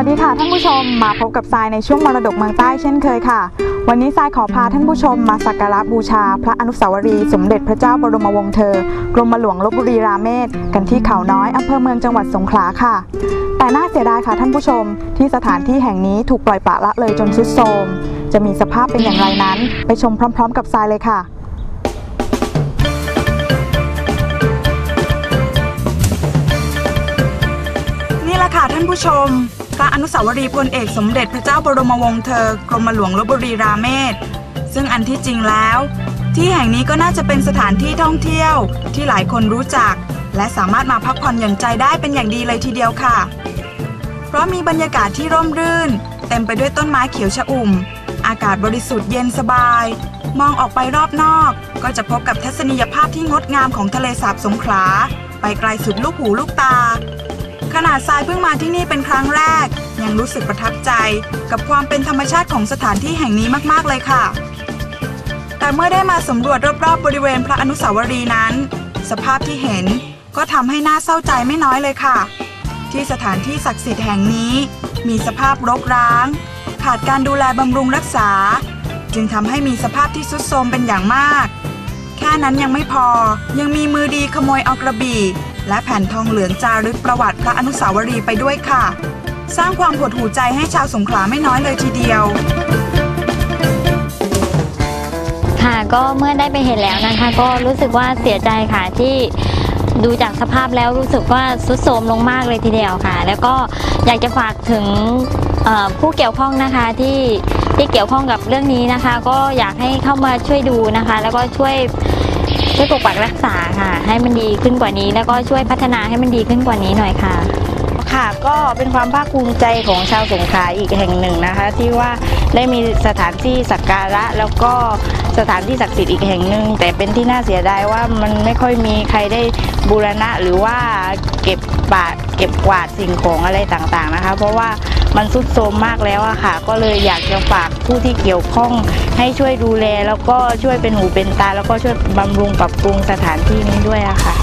วัสดีค่ะท่านผู้ชมมาพบกับทรายในช่วงมรดกเมืองใต้เช่นเคยค่ะ วันนี้ทรายขอพาท่านผู้ชมมาสักการะบูชา พระอนุสาวรีย์สมเด็จพระเจ้าบรมวงศ์เธอกรมหลวงลบบุรีราเมศกันที่เขาน้อยอำเภอเมืองจังหวัดสงขลาค่ะ แต่น่าเสียดายค่ะท่านผู้ชม ที่สถานที่แห่งนี้ถูกปล่อยปละละเลยจนทรุดโทรมจะมีสภาพเป็นอย่างไรนั้น ไปชมพร้อม ๆ กับทรายเลยค่ะนี่แหละค่ะท่านผู้ชม พระอนุสาวรีย์พลเอกสมเด็จพระเจ้าบรมวงศ์เธอกรมหลวงลบบุรีราเมศ ซึ่งอันที่จริงแล้ว ที่แห่งนี้ก็น่าจะเป็นสถานที่ท่องเที่ยว ที่หลายคนรู้จัก และสามารถมาพักผ่อนหย่อนใจได้เป็นอย่างดีเลยทีเดียวค่ะ เพราะมีบรรยากาศที่ร่มรื่น เต็มไปด้วยต้นไม้เขียวชอุ่ม อากาศบริสุทธิ์เย็นสบาย มองออกไปรอบนอก ก็จะพบกับทัศนียภาพที่งดงามของทะเลสาบสงขลา ไปไกลสุดลูกหูลูกตา ขนาดทรายเพิ่งมาที่นี่เป็นครั้งแรก ยังรู้สึกประทับใจ กับความเป็นธรรมชาติของสถานที่แห่งนี้มากๆเลยค่ะ แต่เมื่อได้มาสำรวจรอบๆบริเวณพระอนุสาวรีย์นั้น สภาพที่เห็นก็ทำให้น่าเศร้าใจไม่น้อยเลยค่ะ ที่สถานที่ศักดิ์สิทธิ์แห่งนี้ มีสภาพรกร้าง ขาดการดูแลบำรุงรักษา จึงทำให้มีสภาพที่ทรุดโทรมเป็นอย่างมาก แค่นั้นยังไม่พอยังมีมือดีขโมยเอากระบี่ และแผ่นทองเหลืองจารึกประวัติพระอนุสาวรีย์ไปด้วยค่ะ สร้างความหดหู่ใจให้ชาวสงขลาไม่น้อยเลยทีเดียว ค่ะก็เมื่อได้ไปเห็นแล้วนะคะ ก็รู้สึกว่าเสียใจค่ะที่ดูจากสภาพแล้วรู้สึกว่าสุดโทรมลงมากเลยทีเดียวค่ะ แล้วก็อยากจะฝากถึงผู้เกี่ยวข้องนะคะที่ที่เกี่ยวข้องกับเรื่องนี้นะคะ ก็อยากให้เข้ามาช่วยดูนะคะ แล้วก็ช่วย ช่วยปกปักรักษาค่ะ ให้มันดีขึ้นกว่านี้ แล้วก็ช่วยพัฒนาให้มันดีขึ้นกว่านี้หน่อยค่ะ ค่ะก็เป็นความภาคภูมิใจของชาวสงขลาอีกแห่งหนึ่งนะคะ ที่ว่าได้มีสถานที่สักการะแล้วก็สถานที่ศักดิ์สิทธิ์อีกแห่งหนึ่งแต่เป็นที่น่าเสียดายว่ามันไม่ค่อยมีใครได้บูรณะหรือว่าเก็บปาดเก็บกวาดสิ่งของอะไรต่างๆนะคะ เพราะว่า มันทรุดโทรมมากแล้วอะค่ะ ก็เลยอยากจะฝากผู้ที่เกี่ยวข้องให้ช่วยดูแล แล้วก็ช่วยเป็นหูเป็นตา แล้วก็ช่วยบำรุงปรับปรุงสถานที่นี้ด้วยอะค่ะ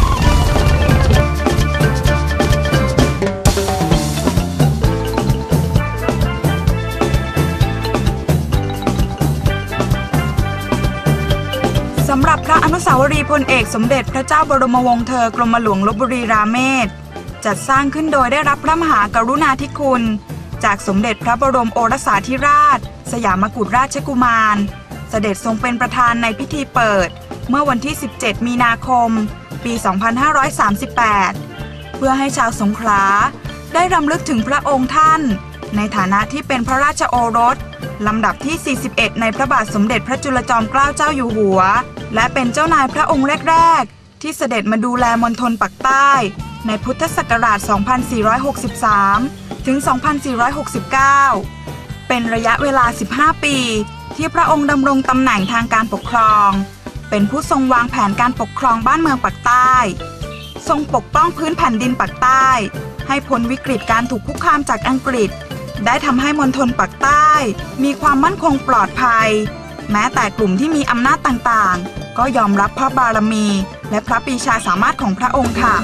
สำหรับพระอนุสาวรีย์พลเอกสมเด็จพระเจ้าบรมวงศ์เธอกรมหลวงลบบุรีราเมศจัดสร้างขึ้นโดยได้รับพระมหากรุณาธิคุณ จากสมเด็จพระบรมโอรสาธิราช สยามกุฎราชกุมาร เสด็จทรงเป็นประธานในพิธีเปิด เมื่อวันที่ 17 มีนาคม ปี 2538 เพื่อให้ชาวสงขลาได้รำลึกถึงพระองค์ท่าน ในฐานะที่เป็นพระราชโอรส ลำดับที่ 41 ในพระบาทสมเด็จพระจุลจอมเกล้าเจ้าอยู่หัว และเป็นเจ้านายพระองค์แรก ๆ ที่เสด็จมาดูแลมณฑลปักใต้ ในพุทธศักราช 2463 ถึง 2469 เป็นระยะเวลา 15 ปี ที่พระองค์ดำรงตำแหน่งทางการปกครอง เป็นผู้ทรงวางแผนการปกครองบ้านเมืองปักใต้ ทรงปกป้องพื้นแผ่นดินปักใต้ ให้พ้นวิกฤตการถูกคุกคามจากอังกฤษ ได้ทำให้มณฑลปักใต้ มีความมั่นคงปลอดภัย แม้แต่กลุ่มที่มีอำนาจต่างๆ ก็ยอมรับพระบารมี และพระปีชาสามารถของพระองค์ค่ะ